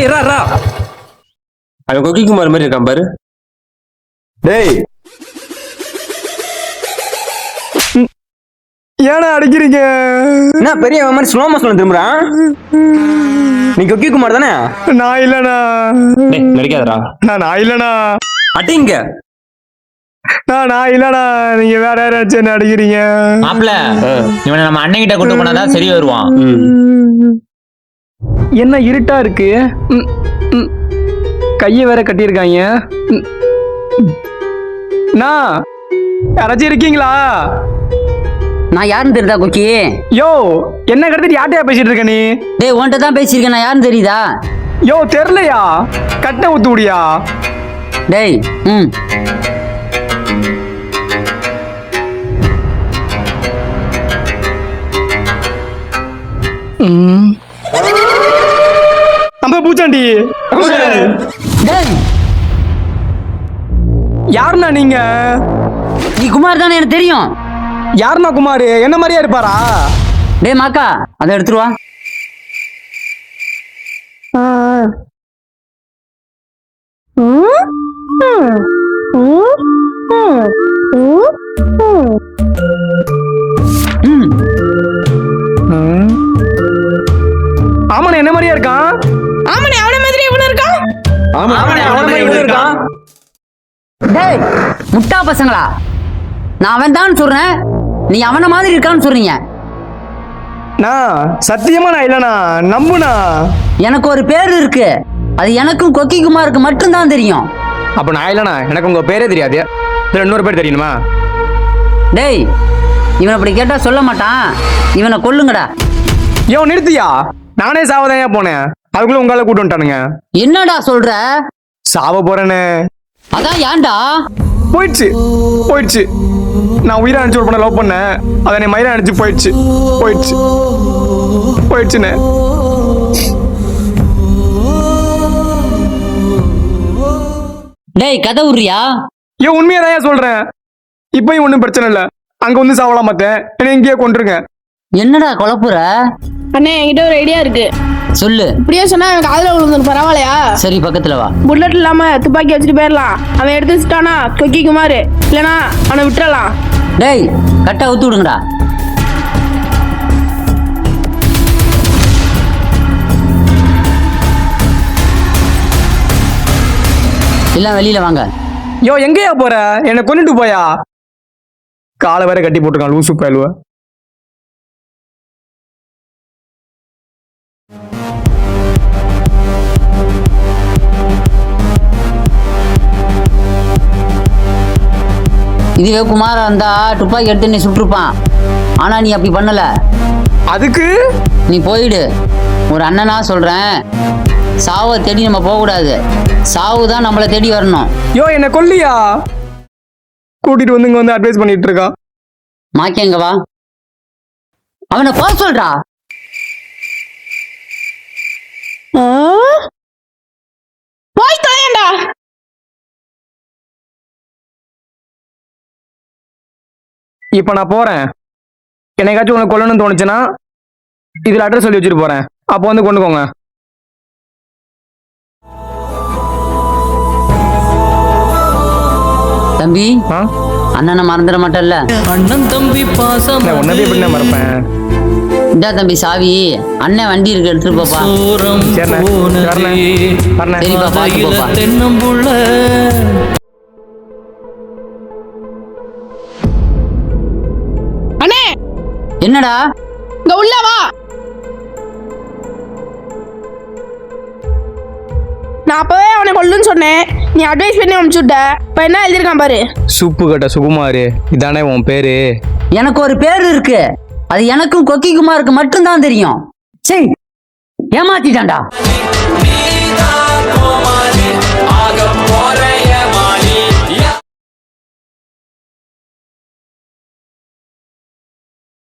டேய் ரா ரா. அவன் கொக்கி குமார் மாதிரி இருக்கான் பாரு. டேய். ஏன்னா அடிக்கிறீங்க? என்ன பெரிய மாதிரி ஸ்லோ மோஷன் திரும்புறான் நீ கொக்கி குமார் தானே? நான் இல்லண்ணா. டேய் நடிக்காதடா. நான் நான் இல்லண்ணா. அடிங்க நான் நான் இல்லண்ணா. நீங்க வேற யாராச்சும் என்ன அடிக்கிறீங்க? மாப்பிள இவனை நம்ம அண்ணன் கிட்ட கொண்டு போனாதான் சரி வருவான். என்ன இருட்டா இருக்கு? ம், ம். கையை வேற கட்டியிருக்காங்க. ம், ம். அண்ணா யாராச்சும் இருக்கீங்களா? நான் யாருன்னு தெரியுதா குக்கி? யோ என்ன கடத்திட்டு யார்ட்டையா பேசிட்டு இருக்க நீ? டேய் உன்கிட்ட தான் பேசியிருக்கேன் நான் யாருன்னு தெரியுதா? யோ தெரிலையா கட்ட ஊத்து விடியா டேய் ம். நம்ம பூச்சாண்டி யாருண்ணா நீங்க? நீ குமார் தானே எனக்கு தெரியும். யாருண்ணா குமார்? என்ன மாதிரியா இருப்பாரா? டேய் மாக்கா அதை எடுத்துட்டு வா. ம் டேய் முட்டா பசங்களா? நான் அவன் தான் சொல்றேன். நீ அவன மாதிரி இருக்கான்னு சொல்றீங்க. நான் சத்தியமா நான் இல்லண்ணா. நம்புண்ணா. எனக்கு ஒரு பேர் இருக்கு. அது எனக்கும் கொக்கி குமாருக்கு மட்டும்தான் தெரியும். அப்ப நான் இல்லண்ணா. எனக்கு உங்க பேரே தெரியாது. இதுல இன்னொரு பேர் தெரியணுமா? டேய் இவன் அப்படி கேட்டா சொல்ல மாட்டான். இவனை கொல்லுங்கடா. யோ நிறுத்தியா? நானே சாவதாயா போனேன். அதுக்குள்ள உங்களால கூட்டு வந்துட்டானுங்க. என்னடா சொல்ற? சாவ போறேன்னு. அதான் ஏன்டா? போயிடுச்சு. போயிடுச்சு. நான் உயிரை அனுப்பிச்சு ஒரு பொண்ணை லவ் பண்ணேன். அதை நீ மயிரை அனுப்பிச்சு போயிடுச்சு. போயிடுச்சு. போயிடுச்சுண்ணே டேய் கதை உரியா ஏன் உண்மையை தான் சொல்றேன். இப்பயும் ஒன்றும் பிரச்சனை இல்லை. அங்க வந்து சாவலாம் மாத்தேன் என்னை இங்கேயே கொண்டுருங்க என்னடா குழப்புற? அண்ணே என்கிட்ட ஒரு ஐடியா இருக்கு. சொல்லு. இப்படியே சொன்னா காதுல விழுந்து பரவாயில்லையா? சரி பக்கத்துல வா. புல்லட் இல்லாம துப்பாக்கி வச்சுட்டு போயிடலாம் அவன் எடுத்து வச்சுட்டானா கொக்கி குமார் இல்லனா அவனை விட்டுறலாம். டேய் கட்டை ஊத்து விடுங்கடா. எல்லாம் வெளியில வாங்க. யோ எங்கேயா போற? என்னை கொண்டுட்டு போயா? காலை வேற கட்டி போட்டிருக்கான் லூசு பயலுவ. இதுவே குமாரா இருந்தா துப்பாக்கி எடுத்து நீ சுட்டிருப்பான். ஆனா நீ அப்படி பண்ணல. அதுக்கு? நீ போயிடு. ஒரு அண்ணனா சொல்றேன். சாவை தேடி நம்ம போகக்கூடாது. சாவு தான் நம்மளை தேடி வரணும். யோ என்னை கொல்லியா? கூட்டிட்டு வந்து இங்க வந்து அட்வைஸ் பண்ணிட்டு இருக்கா? மாக்கேங்க வா. அவனை போக சொல்றா போய் தொலையண்டா இப்போ நான் போறேன். என்னைக்காச்சும் உனக்கு கொல்லணும்னு தோணுச்சுன்னா இதுல அட்ரஸ் சொல்லி வச்சுட்டு போறேன். அப்போ வந்து கொண்டுக்கோங்க. தம்பி அண்ணனை மறந்துட மாட்டல்ல அண்ணன் தம்பி பாசம் உன்னதே எப்படி நான் மறப்பேன்? இந்தா தம்பி சாவி. அண்ணன் வண்டி இருக்கு எடுத்துட்டு போப்பா. சரிப்பா பாதையில போப்பா என்னடா? இங்க உள்ள வா. நான் அப்பவே அவனை கொல்லுன்னு சொன்னேன். நீ அட்வைஸ் பண்ணி அனுப்பிச்சு விட்ட இப்ப என்ன எழுதிருக்கான் பாரு. சூப்பு கட்ட சுகுமார். இதானே உன் பேரு? எனக்கு ஒரு பேர் இருக்கு. அது எனக்கும் கொக்கி குமாருக்கு மட்டும்தான் தெரியும். சரி ஏமாத்திட்டான்டா.